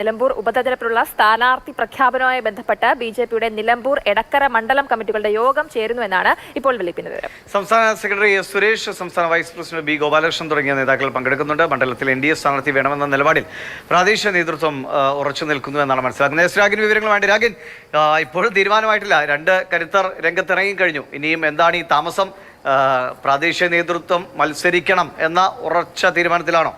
നിലമ്പൂർ ഉപതെരഞ്ഞെടുപ്പിലുള്ള സ്ഥാനാർത്ഥി പ്രഖ്യാപനവുമായി ബന്ധപ്പെട്ട് B J പിയുടെ നിലമ്പൂർ എടക്കര മണ്ഡലം കമ്മിറ്റികളുടെ യോഗം ചേരുന്നുവെന്നാണ് ഇപ്പോൾ വെളിപ്പിക്കുന്ന വിവരം സംസ്ഥാന സെക്രട്ടറി എസ് സുരേഷ് സംസ്ഥാന വൈസ് പ്രസിഡന്റ് ബി ഗോപാലകൃഷ്ണൻ തുടങ്ങിയ നേതാക്കൾ പങ്കെടുക്കുന്നുണ്ട്. മണ്ഡലത്തിൽ എൻ ഡി എ സ്ഥാനാർത്ഥി വേണമെന്ന നിലപാടിൽ പ്രാദേശിക നേതൃത്വം ഉറച്ചു നിൽക്കുന്നു എന്നാണ് മനസ്സിലാക്കുന്നത്. എസ് രാഗിന് വിവരങ്ങൾ വേണ്ടി. രാഗിൻ ഇപ്പോഴും തീരുമാനമായിട്ടില്ല. രണ്ട് കരുത്തർ രംഗത്തിറങ്ങി കഴിഞ്ഞു. ഇനിയും എന്താണ് ഈ താമസം? പ്രാദേശിക നേതൃത്വം മത്സരിക്കണം എന്ന ഉറച്ച തീരുമാനത്തിലാണോ?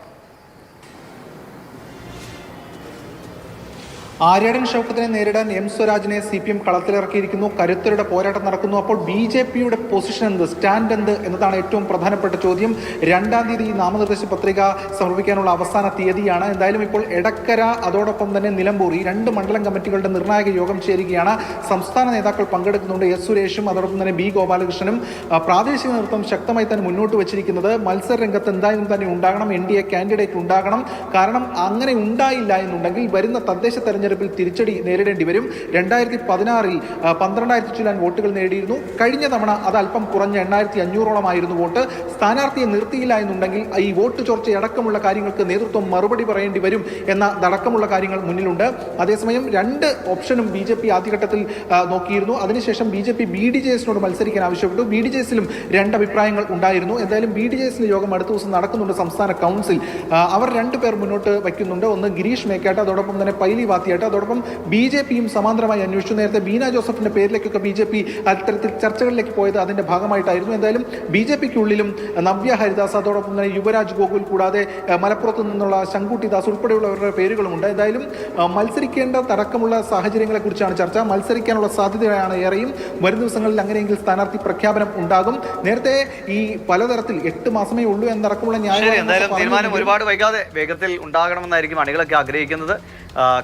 ആര്യാടൻ ഷൗക്കത്തിനെ നേരിടാൻ എം സ്വരാജിനെ സി പി എം കളത്തിലിറക്കിയിരിക്കുന്നു. കരുത്തരുടെ പോരാട്ടം നടക്കുന്നു. അപ്പോൾ ബി ജെ പിയുടെ പൊസിഷൻ എന്ത്? സ്റ്റാൻഡ് എന്ത്? എന്നതാണ് ഏറ്റവും പ്രധാനപ്പെട്ട ചോദ്യം. രണ്ടാം തീയതി ഈ നാമനിർദ്ദേശ പത്രിക സമർപ്പിക്കാനുള്ള അവസാന തീയതിയാണ്. എന്തായാലും ഇപ്പോൾ എടക്കര അതോടൊപ്പം തന്നെ നിലമ്പൂർ ഈ രണ്ട് മണ്ഡലം കമ്മിറ്റികളുടെ നിർണായക യോഗം ചേരുകയാണ്. സംസ്ഥാന നേതാക്കൾ പങ്കെടുക്കുന്നുണ്ട് എസ് സുരേഷും അതോടൊപ്പം തന്നെ ബി ഗോപാലകൃഷ്ണനും. പ്രാദേശിക നേതൃത്വം ശക്തമായി തന്നെ മുന്നോട്ട് വെച്ചിരിക്കുന്നത് മത്സര രംഗത്ത് എന്തായാലും തന്നെ ഉണ്ടാകണം. എൻ ഡി എ കാൻഡിഡേറ്റ് ഉണ്ടാകണം. കാരണം അങ്ങനെ ഉണ്ടായില്ല എന്നുണ്ടെങ്കിൽ വരുന്ന തദ്ദേശ തെരഞ്ഞെടുപ്പിൽ തിരിച്ചടി നേരിടേണ്ടി വരും. രണ്ടായിരത്തി പതിനാറിൽ പന്ത്രണ്ടായിരത്തി ചില്ലാൻ വോട്ടുകൾ നേടിയിരുന്നു. കഴിഞ്ഞ തവണ അത് അല്പം കുറഞ്ഞ എണ്ണായിരത്തി അഞ്ഞൂറോളമായിരുന്നു വോട്ട്. സ്ഥാനാർത്ഥിയെ നിർത്തിയില്ല എന്നുണ്ടെങ്കിൽ ഈ വോട്ട് ചോർച്ചയടക്കമുള്ള കാര്യങ്ങൾക്ക് നേതൃത്വം മറുപടി പറയേണ്ടി വരും എന്ന അടക്കമുള്ള കാര്യങ്ങൾ മുന്നിലുണ്ട്. അതേസമയം രണ്ട് ഓപ്ഷനും ബി ജെ പി ആദ്യഘട്ടത്തിൽ നോക്കിയിരുന്നു. അതിനുശേഷം B J P B D J എസിനോട് മത്സരിക്കാൻ ആവശ്യപ്പെട്ടു. ബി ഡി ജെ എസിലും രണ്ട് അഭിപ്രായങ്ങൾ ഉണ്ടായിരുന്നു. എന്തായാലും ബി ഡി ജെ എസിന്റെ യോഗം അടുത്ത ദിവസം നടക്കുന്നുണ്ട് സംസ്ഥാന കൗൺസിൽ. അവർ രണ്ടുപേർ മുന്നോട്ട് വയ്ക്കുന്നുണ്ട്. ഒന്ന് ഗിരീഷ് മേക്കാട്ട് അതോടൊപ്പം തന്നെ പൈലി വാത്തിയാട്ട് അതോടൊപ്പം ബി ജെ പിയും സമാന്തരമായി അന്വേഷിച്ചു. നേരത്തെ ബീന ജോസഫിന്റെ പേരിലേക്കൊക്കെ ബി ജെ പി അത്തരത്തിൽ ചർച്ചകളിലേക്ക് പോയത് അതിന്റെ ഭാഗമായിട്ടായിരുന്നു. എന്തായാലും ബി ജെ പിക്കുള്ളിലും നവ്യ ഹരിദാസ് അതോടൊപ്പം തന്നെ യുവരാജ് ഗോകുൽ കൂടാതെ മലപ്പുറത്ത് നിന്നുള്ള ശങ്കുട്ടിദാസ് ഉൾപ്പെടെയുള്ളവരുടെ പേരുകളുമുണ്ട്. എന്തായാലും മത്സരിക്കേണ്ട തടക്കമുള്ള സാഹചര്യങ്ങളെക്കുറിച്ചാണ് ചർച്ച. മത്സരിക്കാനുള്ള സാധ്യതയാണ് ഏറെയും. വരും ദിവസങ്ങളിൽ അങ്ങനെയെങ്കിൽ സ്ഥാനാർത്ഥി പ്രഖ്യാപനം ഉണ്ടാകും. നേരത്തെ ഈ പലതരത്തിൽ എട്ട് മാസമേ ഉള്ളൂ എന്നടക്കമുള്ള എന്തായാലും തീരുമാനം ഒരുപാട് വൈകാതെ വേഗത്തിൽ ഉണ്ടാകണമെന്നായിരിക്കും അണികളൊക്കെ ആഗ്രഹിക്കുന്നത്.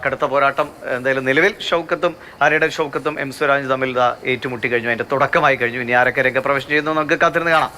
കടുത്ത പോരാട്ടം എന്തായാലും നിലവിൽ ഷൗക്കത്തും ആര്യയുടെ ഷൗക്കത്തും എം സ്വരാജ് തമ്മിൽ ഏറ്റുമുട്ടി കഴിഞ്ഞു. അതിന്റെ തുടക്കമായി കഴിഞ്ഞു. ഇനി ആരൊക്കെ രംഗപ്രവേശനം ചെയ്യുന്നു നമുക്ക് കാത്തിരുന്ന് കാണാം.